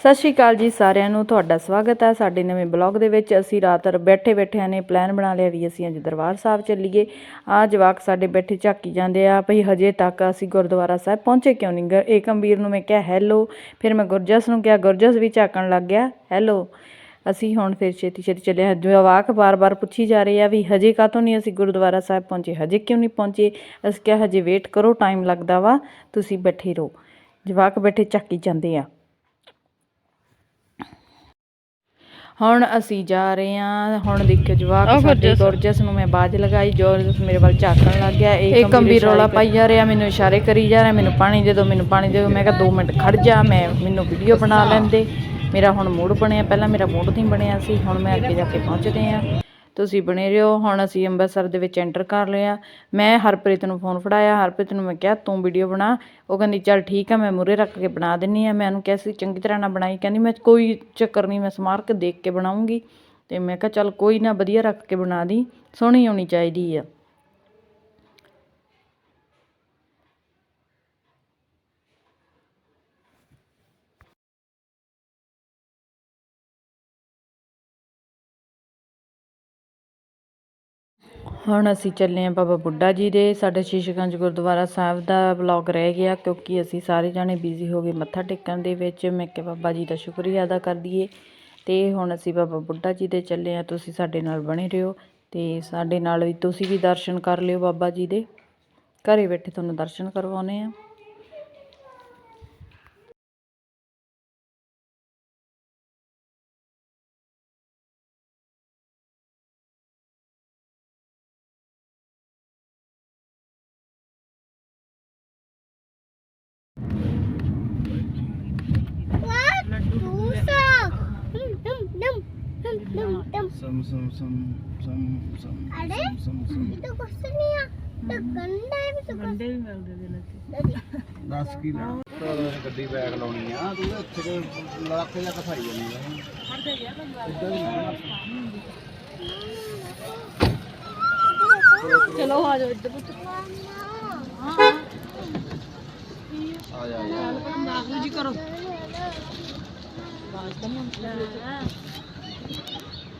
ਸਤਿ ਸ਼੍ਰੀ ਅਕਾਲ ਜੀ ਸਾਰਿਆਂ ਨੂੰ, ਤੁਹਾਡਾ ਸਵਾਗਤ ਹੈ ਸਾਡੇ ਨਵੇਂ ਬਲੌਗ ਦੇ ਵਿੱਚ। ਅਸੀਂ ਰਾਤ ਬੈਠੇ ਬੈਠਿਆਂ ਨੇ ਪਲਾਨ ਬਣਾ ਲਿਆ ਵੀ ਅਸੀਂ ਅੱਜ ਦਰਬਾਰ ਸਾਹਿਬ ਚੱਲੀਏ। ਆ ਜਵਾਕ ਸਾਡੇ ਬੈਠੇ ਝਾਕੀ ਜਾਂਦੇ ਆ, ਭਈ ਹਜੇ ਤੱਕ ਅਸੀਂ ਗੁਰਦੁਆਰਾ ਸਾਹਿਬ ਪਹੁੰਚੇ ਕਿਉਂ ਨਹੀਂ ਗ ਏਕਮਵੀਰ ਨੂੰ ਮੈਂ ਕਿਹਾ ਹੈਲੋ ਫਿਰ ਮੈਂ ਗੁਰਜਸ ਨੂੰ ਕਿਹਾ, ਗੁਰਜਸ ਵੀ ਝਾਕਣ ਲੱਗ ਗਿਆ ਹੈਲੋ ਅਸੀਂ ਹੁਣ ਫਿਰ ਛੇਤੀ ਛੇਤੀ ਚੱਲੇ ਹਾਂ। ਜਵਾਕ ਬਾਰ-ਬਾਰ ਪੁੱਛੀ ਜਾ ਰਹੀ ਆ ਵੀ ਹਜੇ ਕਾਹਤੋਂ ਨਹੀਂ ਅਸੀਂ ਗੁਰਦੁਆਰਾ ਸਾਹਿਬ ਪਹੁੰਚੇ, ਹਜੇ ਕਿਉਂ ਨਹੀਂ ਪਹੁੰਚੇ? ਅਸੀਂ ਕਿਹਾ, ਹਜੇ ਵੇਟ ਕਰੋ ਟਾਈਮ ਲੱਗਦਾ ਵਾ, ਤੁਸੀਂ ਬੈਠੇ ਰਹੋ। ਜਵਾਕ ਬੈਠੇ ਝਾਕੀ ਜਾਂਦੇ ਆ। ਹੁਣ ਅਸੀਂ ਜਾ ਰਹੇ ਹਾਂ ਹੁਣ ਦੇਖਿਓ ਜਵਾਕ ਸਾਡੇ ਗੁਰਜਸ ਨੂੰ ਮੈਂ ਬਾਜ ਲਗਾਈ ਜੋਰਜਸ ਮੇਰੇ ਵੱਲ ਝਾਕਣ ਲੱਗ ਗਿਆ ਇਹ ਗੰਭੀਰ ਰੌਲਾ ਪਾਈ ਜਾ ਰਿਹਾ ਮੈਨੂੰ ਇਸ਼ਾਰੇ ਕਰੀ ਜਾ ਰਿਹਾ ਮੈਨੂੰ ਪਾਣੀ ਦੇ ਦਿਓ ਮੈਨੂੰ ਪਾਣੀ ਦੇ ਦਿਓ। ਮੈਂ ਕਿਹਾ 2 ਮਿੰਟ ਖੜ ਜਾ ਮੈਂ ਮੈਨੂੰ ਵੀਡੀਓ ਬਣਾ ਲੈਂਦੇ ਮੇਰਾ ਹੁਣ ਮੂਡ ਬਣਿਆ ਪਹਿਲਾਂ ਮੇਰਾ ਮੂਡ ਨਹੀਂ ਬਣਿਆ ਸੀ ਹੁਣ ਮੈਂ ਅੱਗੇ ਜਾ ਕੇ ਪਹੁੰਚਦੇ ਆ ਤੁਸੀਂ ਬਣੇ ਰਹੋ, ਹੁਣ ਅਸੀਂ ਅੰਮ੍ਰਿਤਸਰ ਦੇ ਵਿੱਚ ਐਂਟਰ ਕਰ ਲਿਆ ਮੈਂ ਹਰਪ੍ਰੀਤ ਨੂੰ ਫੋਨ ਫੜਾਇਆ, ਹਰਪ੍ਰੀਤ ਨੂੰ ਮੈਂ ਕਿਹਾ, ਤੂੰ ਵੀਡੀਓ ਬਣਾ। ਉਹ ਕਹਿੰਦੀ, ਚੱਲ ਠੀਕ ਆ, ਮੈਂ ਮੂਰੇ ਰੱਖ ਕੇ ਬਣਾ ਦਿੰਨੀ ਆ। ਮੈਂ ਉਹਨੂੰ ਕਿਹਾ ਸੀ ਚੰਗੀ ਤਰ੍ਹਾਂ ਨਾਲ ਬਣਾਈ। ਕਹਿੰਦੀ, ਮੈਂ ਕੋਈ ਚੱਕਰ ਨਹੀਂ, ਮੈਂ ਸਮਾਰ ਕੇ ਦੇਖ ਕੇ ਬਣਾਉਂਗੀ। ਤੇ ਮੈਂ ਕਿਹਾ, ਚੱਲ ਕੋਈ ਨਾ, ਵਧੀਆ ਰੱਖ ਕੇ ਬਣਾ ਦੀ, ਸੋਹਣੀ ਹੋਣੀ ਚਾਹੀਦੀ ਆ। ਹੁਣ ਅਸੀਂ ਚੱਲੇ ਹਾਂ ਬਾਬਾ ਬੁੱਢਾ ਜੀ ਦੇ। ਸਾਡੇ ਸ਼ੀਸ਼ਗੰਜ ਗੁਰਦੁਆਰਾ ਸਾਹਿਬ ਦਾ ਵਲੌਗ ਰਹਿ ਗਿਆ ਕਿਉਂਕਿ ਅਸੀਂ ਸਾਰੇ ਜਾਣੇ ਬਿਜ਼ੀ ਹੋ ਗਏ ਮੱਥਾ ਟੇਕਣ ਦੇ ਵਿੱਚ। ਮੈਂ ਕਿ ਬਾਬਾ ਜੀ ਦਾ ਸ਼ੁਕਰੀਆ ਅਦਾ ਕਰ ਦਈਏ ਤੇ ਹੁਣ ਅਸੀਂ ਬਾਬਾ ਬੁੱਢਾ ਜੀ ਦੇ ਚੱਲੇ ਹਾਂ। ਤੁਸੀਂ ਸਾਡੇ ਨਾਲ ਬਣੇ ਰਹੋ ਤੇ ਸਾਡੇ ਨਾਲ ਵੀ ਤੁਸੀਂ ਵੀ ਦਰਸ਼ਨ ਕਰ ਲਿਓ ਬਾਬਾ ਜੀ ਦੇ। ਘਰੇ ਬੈਠੇ ਤੁਹਾਨੂੰ ਦਰਸ਼ਨ ਕਰਵਾਉਨੇ ਆ ਸਮ ਸਮ ਸਮ ਸਮ ਸਮ ਅਰੇ ਸਮ ਸਮ ਇਹ ਤਾਂ ਕੁਛ ਨਹੀਂ ਆ ਤਾਂ ਗੰਡੇ ਵੀ ਤਾਂ ਕੁਛ ਗੰਡੇ ਵੀ ਮਿਲਦੇ ਦੇ ਲੱਗੇ ਦੱਸ ਕੀ ਲੈਣਾ ਗੱਡੀ ਬੈਗ ਲਾਉਣੀ ਆ ਤੂੰ ਇੱਥੇ ਤੇ ਲੱਖੇ ਲੱਖ ਫਾਈ ਜਾਂਦੀ ਆ। ਹਰ ਤੇ ਗਿਆ ਬੰਦਾ। ਚਲੋ ਆ ਜਾਓ ਇੱਧਰ ਪੁੱਤ। ਹਾਂ ਆ ਜਾ ਆ ਜਾ। ਬਾਗੂ ਜੀ ਕਰੋ। ਬਾਜ ਤਾਂ ਮੁੰਡਾ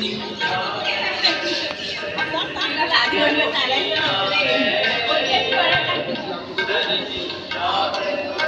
Thank you.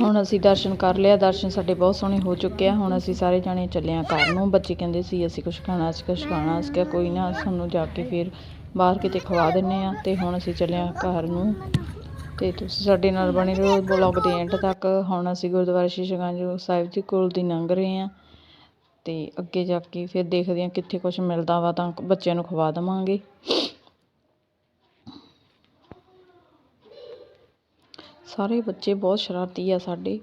ਹੁਣ ਅਸੀਂ ਦਰਸ਼ਨ ਕਰ ਲਿਆ, ਦਰਸ਼ਨ ਸਾਡੇ ਬਹੁਤ ਸੋਹਣੇ ਹੋ ਚੁੱਕੇ ਆ। ਹੁਣ ਅਸੀਂ ਸਾਰੇ ਜਾਣੇ ਚੱਲੇ ਆ ਘਰ ਨੂੰ। ਬੱਚੇ ਕਹਿੰਦੇ ਸੀ, ਅਸੀਂ ਕੁਝ ਖਾਣਾ, ਅਸੀਂ ਕੁਝ ਖਾਣਾ। ਅਸੀਂ ਕਿਹਾ ਕੋਈ ਨਾ, ਸਾਨੂੰ ਜਾ ਕੇ ਫਿਰ ਬਾਹਰ ਕਿਤੇ ਖਵਾ ਦਿੰਨੇ ਆ। ਤੇ ਹੁਣ ਅਸੀਂ ਚੱਲੇ ਆ ਘਰ ਨੂੰ। ਤੇ ਤੁਸੀਂ ਸਾਡੇ ਨਾਲ ਬਣੇ ਰਹੋ ਬਲੌਗ ਦੇ ਐਂਡ ਤੱਕ। ਹੁਣ ਅਸੀਂ ਗੁਰਦੁਆਰਾ ਸ਼ੀਸ਼ਗੰਜ ਸਾਹਿਬ ਜੀ ਕੋਲ ਦੀ ਲੰਘ ਰਹੇ ਆ। ਤੇ ਅੱਗੇ ਜਾ ਕੇ ਫਿਰ ਦੇਖਦੇ ਆ ਕਿੱਥੇ ਕੁਝ ਮਿਲਦਾ ਵਾ ਤਾਂ ਬੱਚਿਆਂ ਨੂੰ ਖਵਾ ਦੇਵਾਂਗੇ। ਸਾਰੇ ਬੱਚੇ ਬਹੁਤ ਸ਼ਰਾਰਤੀ ਆ ਸਾਡੇ।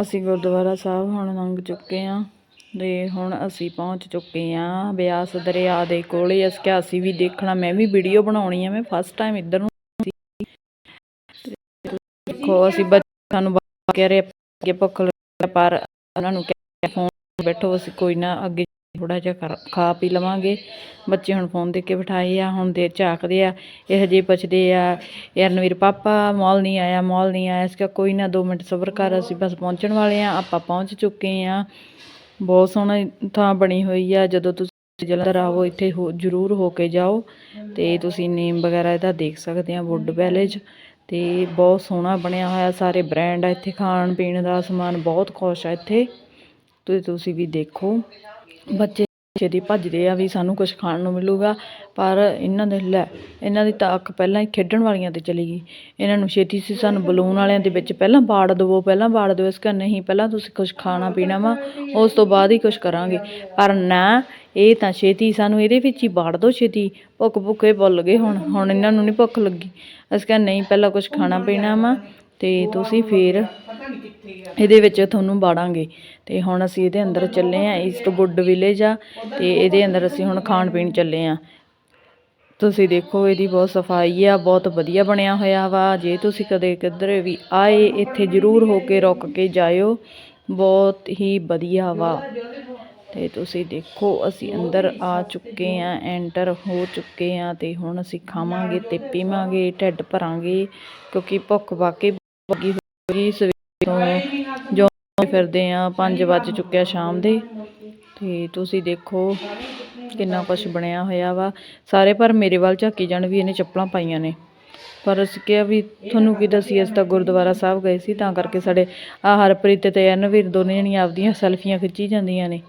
ਅਸੀਂ ਗੁਰਦੁਆਰਾ ਸਾਹਿਬ ਹੁਣ ਲੰਘ ਚੁੱਕੇ ਹਾਂ। ਤੇ ਹੁਣ ਅਸੀਂ ਪਹੁੰਚ ਚੁੱਕੇ ਹਾਂ ਬਿਆਸ ਦਰਿਆ ਦੇ ਕੋਲੇ। ਅਸੀਂ ਕਿਹਾ ਅਸੀਂ ਵੀ ਦੇਖਣਾ, ਮੈਂ ਵੀ ਵੀਡੀਓ ਬਣਾਉਣੀ ਆ, ਮੈਂ ਫਸਟ ਟਾਈਮ ਇੱਧਰ ਨੂੰ ਦੇਖੋ, ਅਸੀਂ ਬੱਚਿਆਂ ਨੂੰ ਕਹਿ ਰਹੇ ਕਿ ਭੁੱਖ ਲੱਗੀ ਪਰ ਉਹਨਾਂ ਨੂੰ ਕਿਹਾ ਫੋਨ ਬੈਠੋ, ਅਸੀਂ ਕੋਈ ਨਾ ਅੱਗੇ ਥੋੜਾ ਜਿਹਾ ਖਾ ਪੀ ਲਵਾਂਗੇ। ਬੱਚੇ ਹੁਣ ਫੋਨ ਦੇ ਕੇ ਬਿਠਾਏ ਆ, ਹੁਣ ਦੇ ਝਾਕਦੇ ਆ, ਇਹ ਹਜੇ ਪੁੱਛਦੇ ਆ ਯਾਰ ਨਵੀਰ ਪਾਪਾ, ਮੌਲ ਨਹੀਂ ਆਇਆ, ਮੌਲ ਨਹੀਂ ਆਇਆ, ਇਸ ਕਾ ਕੋਈ ਨਾ 2 ਮਿੰਟ ਸਬਰ ਕਰ, ਅਸੀਂ ਬਸ ਪਹੁੰਚਣ ਵਾਲੇ ਆ, ਆਪਾਂ ਪਹੁੰਚ ਚੁੱਕੇ ਆ। ਬਹੁਤ ਸੋਹਣੀ ਥਾਂ ਬਣੀ ਹੋਈ ਆ। ਜਦੋਂ ਤੁਸੀਂ ਜਲੰਧਰ ਆਵੋ, ਇੱਥੇ ਹੋ, ਜ਼ਰੂਰ ਹੋ ਕੇ ਜਾਓ ਤੇ ਤੁਸੀਂ ਨੇਮ ਵਗੈਰਾ ਇਹਦਾ ਦੇਖ ਸਕਦੇ ਆ ਵੁੱਡ ਪੈਲੇਜ ਤੇ ਬਹੁਤ ਸੋਹਣਾ ਬਣਿਆ ਹੋਇਆ, ਸਾਰੇ ਬ੍ਰਾਂਡ ਆ ਇੱਥੇ ਖਾਣ ਪੀਣ ਦਾ ਸਮਾਨ ਬਹੁਤ ਖੁਸ਼ ਆ ਇੱਥੇ। ਤੇ ਤੁਸੀਂ ਵੀ ਦੇਖੋ। ਬੱਚੇ ਛੇਤੀ ਭੱਜਦੇ ਆ ਵੀ ਸਾਨੂੰ ਕੁਝ ਖਾਣ ਨੂੰ ਮਿਲੂਗਾ, ਪਰ ਇਹਨਾਂ ਦੇ ਲੈ, ਇਹਨਾਂ ਦੀ ਤਾਂ ਅੱਖ ਪਹਿਲਾਂ ਹੀ ਖੇਡਣ ਵਾਲੀਆਂ ਤੇ ਚਲੀ ਗਈ। ਇਹਨਾਂ ਨੂੰ ਛੇਤੀ ਸੀ ਸਾਨੂੰ ਬਲੂਨ ਵਾਲਿਆਂ ਦੇ ਵਿੱਚ ਪਹਿਲਾਂ ਬਾੜ ਦੇਵੋ, ਪਹਿਲਾਂ ਬਾੜ ਦਿਓ ਇਸ ਕਾ ਨਹੀਂ, ਪਹਿਲਾਂ ਤੁਸੀਂ ਕੁਝ ਖਾਣਾ ਪੀਣਾ ਵਾ, ਉਸ ਤੋਂ ਬਾਅਦ ਹੀ ਕੁਝ ਕਰਾਂਗੇ। ਪਰ ਨਾ, ਇਹ ਤਾਂ ਛੇਤੀ ਸਾਨੂੰ ਇਹਦੇ ਵਿੱਚ ਹੀ ਬਾੜ ਦਿਓ ਛੇਤੀ, ਭੁੱਖ ਭੁੱਖੇ ਭੁੱਲ ਗਏ ਹੁਣ ਹੁਣ ਇਹਨਾਂ ਨੂੰ ਨਹੀਂ ਭੁੱਖ ਲੱਗੀ। ਅਸੀਂ ਕਿਹਾ ਨਹੀਂ, ਪਹਿਲਾਂ ਕੁਝ ਖਾਣਾ ਪੀਣਾ ਵਾ ਤੇ ਤੁਸੀਂ ਫੇਰ ਇਹਦੇ ਵਿੱਚ ਤੁਹਾਨੂੰ ਬਾੜਾਂਗੇ। ਤੇ ਹੁਣ ਅਸੀਂ ਇਹਦੇ ਅੰਦਰ ਚੱਲੇ ਆ ਈਸਟ ਵੁੱਡ ਵਿਲੇਜ ਆ ਤੇ ਇਹਦੇ ਅੰਦਰ ਅਸੀਂ ਹੁਣ ਖਾਣ ਪੀਣ ਚੱਲੇ ਆ। ਤੁਸੀਂ ਦੇਖੋ ਇਹਦੀ ਬਹੁਤ ਸਫ਼ਾਈ ਆ ਬਹੁਤ ਵਧੀਆ ਬਣਿਆ ਹੋਇਆ ਵਾ। ਜੇ ਤੁਸੀਂ ਕਦੇ ਕਿੱਧਰ ਵੀ ਆਏ ਇੱਥੇ ਜ਼ਰੂਰ ਹੋ ਕੇ ਰੁਕ ਕੇ ਜਾਇਓ। ਬਹੁਤ ਹੀ ਵਧੀਆ ਵਾ। ਤੇ ਤੁਸੀਂ ਦੇਖੋ ਅਸੀਂ ਅੰਦਰ ਆ ਚੁੱਕੇ ਆ ਐਂਟਰ ਹੋ ਚੁੱਕੇ ਆ ਤੇ ਹੁਣ ਅਸੀਂ ਖਾਵਾਂਗੇ ਤੇ ਪੀਵਾਂਗੇ ਢਿੱਡ ਭਰਾਂਗੇ ਕਿਉਂਕਿ ਭੁੱਖ ਵਾਕਈ ਲੱਗੀ ਹੋਈ ਸਵੇਰੋਂ ਜੋ ਫਿਰਦੇ ਆ 5 ਵੱਜ ਚੁੱਕਿਆ ਸ਼ਾਮ ਦੇ। ਤੇ ਤੁਸੀਂ ਦੇਖੋ ਕਿੰਨਾ ਕੁਛ ਬਣਿਆ ਹੋਇਆ ਵਾ। ਸਾਰੇ ਪਰ ਮੇਰੇ ਵੱਲ ਝਾਕੀ ਜਾਣ ਵੀ ਇਹਨੇ ਚੱਪਲਾਂ ਪਾਈਆਂ ਨੇ। ਪਰ ਅਸੀਂ ਕਿਹਾ ਵੀ ਤੁਹਾਨੂੰ ਕੀ ਦੱਸੀ ਅਸੀਂ ਤਾਂ ਗੁਰਦੁਆਰਾ ਸਾਹਿਬ ਗਏ ਸੀ, ਤਾਂ ਕਰਕੇ ਸਾਡੇ ਆ ਹਰਪ੍ਰੀਤ ਤੇ ਅਰਨਵੀਰ ਦੋਨੇ ਜਣੀਆਂ ਆਪਦੀਆਂ ਸੈਲਫੀਆਂ ਖਿੱਚੀ ਜਾਂਦੀਆਂ ਨੇ।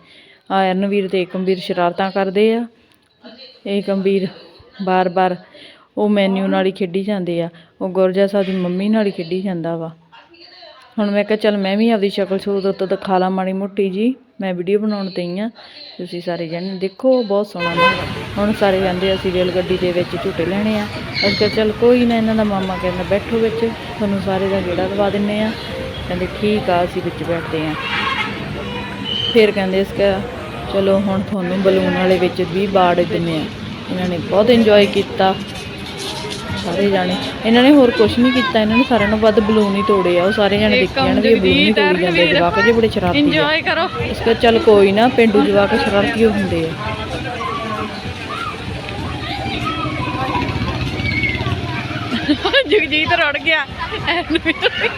ਆ ਅਰਨਵੀਰ ਤੇ ਏਕਮਵੀਰ ਸ਼ਰਾਰਤਾਂ ਕਰਦੇ ਆ। ਏਕਮਵੀਰ ਬਾਰ-ਬਾਰ ਉਹ ਮੈਨੂ ਨਾਲ ਹੀ ਖੇਡੀ ਜਾਂਦੇ ਆ। ਉਹ ਗੁਰਜਾ ਸਾਹਿਬ ਦੀ ਮੰਮੀ ਨਾਲ ਹੀ ਖੇਡੀ ਜਾਂਦਾ ਵਾ। ਹੁਣ ਮੈਂ ਕਿਹਾ ਚੱਲ ਮੈਂ ਵੀ ਆਪਦੀ ਸ਼ਕਲ ਸੂਰਤ ਤੋਂ ਦਿਖਾ ਲਾ ਮਾੜੀ ਮੋਟੀ ਜੀ। ਮੈਂ ਵੀਡੀਓ ਬਣਾਉਣ ਤੇ ਹੀ ਆ। ਤੁਸੀਂ ਸਾਰੇ ਜਣੇ ਦੇਖੋ ਬਹੁਤ ਸੋਹਣਾ ਨਾ ਹੁਣ ਸਾਰੇ ਕਹਿੰਦੇ ਅਸੀਂ ਰੇਲ ਗੱਡੀ ਦੇ ਵਿੱਚ ਝੂਟੇ ਲੈਣੇ ਆ। ਅਸੀਂ ਕਿਹਾ ਚੱਲ ਕੋਈ ਨਾ ਇਹਨਾਂ ਦਾ ਮਾਮਾ ਕਹਿੰਦਾ ਬੈਠੋ ਵਿੱਚ। ਤੁਹਾਨੂੰ ਸਾਰੇ ਦਾ ਗੇੜਾ ਦਵਾ ਦਿੰਨੇ ਆ। ਕਹਿੰਦੇ ਠੀਕ ਆ ਅਸੀਂ ਵਿੱਚ ਬੈਠਦੇ ਆ। ਫਿਰ ਕਹਿੰਦੇ ਇਸ ਕਾ ਚਲੋ ਹੁਣ ਤੁਹਾਨੂੰ ਬਲੂਨ ਵਾਲੇ ਵਿੱਚ ਵੀ ਬਾੜ ਦਿੰਨੇ ਆ। ਇਹਨਾਂ ਨੇ ਬਹੁਤ ਇੰਜੋਏ ਕੀਤਾ। ਸਾਰੇ ਜਾਣੇ। ਇਹਨਾਂ ਨੇ ਹੋਰ ਕੁਝ ਨਹੀਂ ਕੀਤਾ ਇਹਨਾਂ ਨੇ ਸਾਰਿਆਂ ਨੂੰ ਵੱਧ ਬਲੂਨ ਹੀ ਤੋੜੇ ਆ ਉਹ ਸਾਰੇ ਜਾਣੇ ਦੇਖੀ ਜਾਣ ਵੀ ਇਹ ਬਲੂਨ ਹੀ ਤੋੜੀ ਜਾਂਦੇ ਆ। ਜਵਾਕ ਜੇ ਬੜੇ ਸ਼ਰਾਰਤੀ ਇੰਜੋਏ ਕਰੋ। ਇਸ ਕਾ ਚੱਲ ਕੋਈ ਨਾ ਪਿੰਡੂ ਜਵਾਕ ਸ਼ਰਾਰਤੀ ਹੋ ਹੁੰਦੇ ਆ। ਜਗਜੀਤ ਰੜ ਗਿਆ। ਬਲੂਨ ਹੀ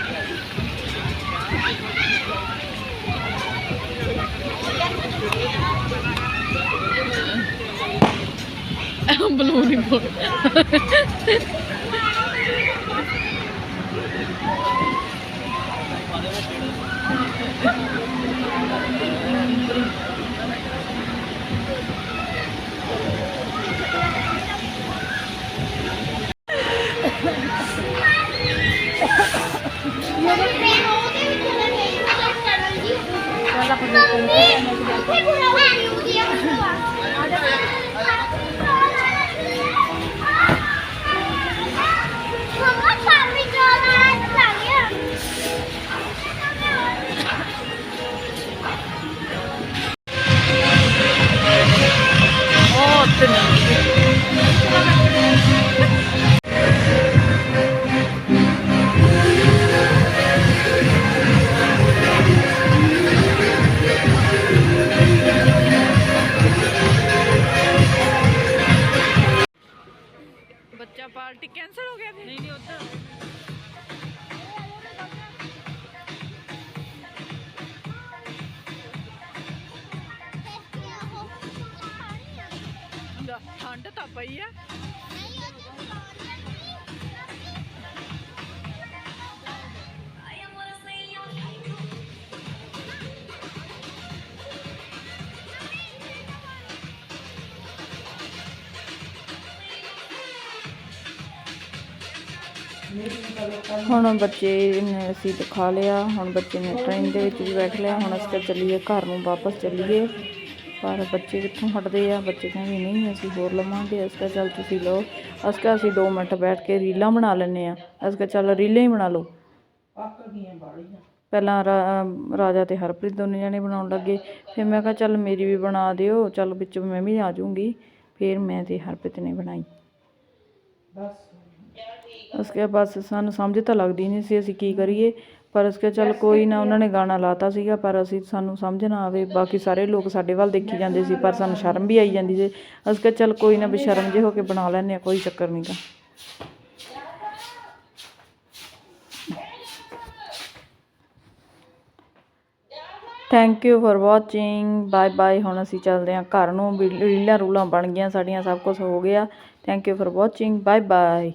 ਬੋਲ ਮੰਮਾ ਠੰਡ ਤਾਂ ਪਈ ਆ। ਹੁਣ ਬੱਚੇ ਨੇ ਅਸੀਂ ਦਿਖਾ ਲਿਆ, ਹੁਣ ਬੱਚੇ ਨੇ ਟ੍ਰੇਨ ਦੇ ਵਿੱਚ ਵੀ ਬੈਠ ਲਿਆ, ਹੁਣ ਅਸੀਂ ਤਾਂ ਚੱਲੀਏ, ਘਰ ਨੂੰ ਵਾਪਸ ਚੱਲੀਏ। ਪਰ ਬੱਚੇ ਕਿੱਥੋਂ ਹਟਦੇ ਆ? ਬੱਚੇ ਕਹਿੰਦੇ ਨਹੀਂ ਅਸੀਂ ਹੋਰ ਲਵਾਂਗੇ। ਅਸੀਂ ਕਿਹਾ ਚੱਲ ਤੁਸੀਂ ਲਓ। ਅਸੀਂ ਕਿਹਾ ਅਸੀਂ 2 ਮਿੰਟ ਬੈਠ ਕੇ ਰੀਲਾਂ ਬਣਾ ਲੈਂਦੇ ਆ। ਅਸੀਂ ਕਿਹਾ ਚੱਲ ਰੀਲਾਂ ਹੀ ਬਣਾ ਲਓ। ਪਹਿਲਾਂ ਰਾਜਾ ਤੇ ਹਰਪ੍ਰੀਤ ਦੋਨੇ ਜਣੇ ਬਣਾਉਣ ਲੱਗੇ। ਫਿਰ ਮੈਂ ਕਿਹਾ ਚੱਲ ਮੇਰੀ ਵੀ ਬਣਾ ਦਿਓ। ਚੱਲ ਵਿੱਚ ਮੈਂ ਵੀ ਆ ਜਾਊਂਗੀ। ਫਿਰ ਮੈਂ ਤੇ ਹਰਪ੍ਰੀਤ ਨੇ ਬਣਾਈ। ਉਸਕੇ ਬਸ ਸਾਨੂੰ ਸਮਝ ਤਾਂ ਲੱਗਦੀ ਨਹੀਂ ਸੀ ਅਸੀਂ ਕੀ ਕਰੀਏ। ਪਰ ਉਸਕੇ ਚੱਲ ਕੋਈ ਨਾ ਉਹਨਾਂ ਨੇ ਗਾਣਾ ਲਾਤਾ ਸੀਗਾ ਪਰ ਅਸੀਂ ਸਾਨੂੰ ਸਮਝ ਨਾ ਆਵੇ ਬਾਕੀ ਸਾਰੇ ਲੋਕ ਸਾਡੇ ਵੱਲ ਦੇਖੀ ਜਾਂਦੇ ਸੀ ਪਰ ਸਾਨੂੰ ਸ਼ਰਮ ਵੀ ਆਈ ਜਾਂਦੀ ਸੀ। ਅਸੀਂ ਕਿਹਾ ਚੱਲ ਕੋਈ ਨਾ ਬੇਸ਼ਰਮ ਜੇ ਹੋ ਕੇ ਬਣਾ ਲੈਂਦੇ ਆ ਕੋਈ ਚੱਕਰ ਨਹੀਂਗਾ thank you for watching bye bye ਹੁਣ ਅਸੀਂ ਚੱਲਦੇ ਹਾਂ ਘਰ ਨੂੰ। ਵੀ ਰੀਲਾਂ ਰੂਲਾਂ ਬਣ ਗਈਆਂ ਸਾਡੀਆਂ ਸਭ ਕੁਝ ਹੋ ਗਿਆ। Thank you for watching bye bye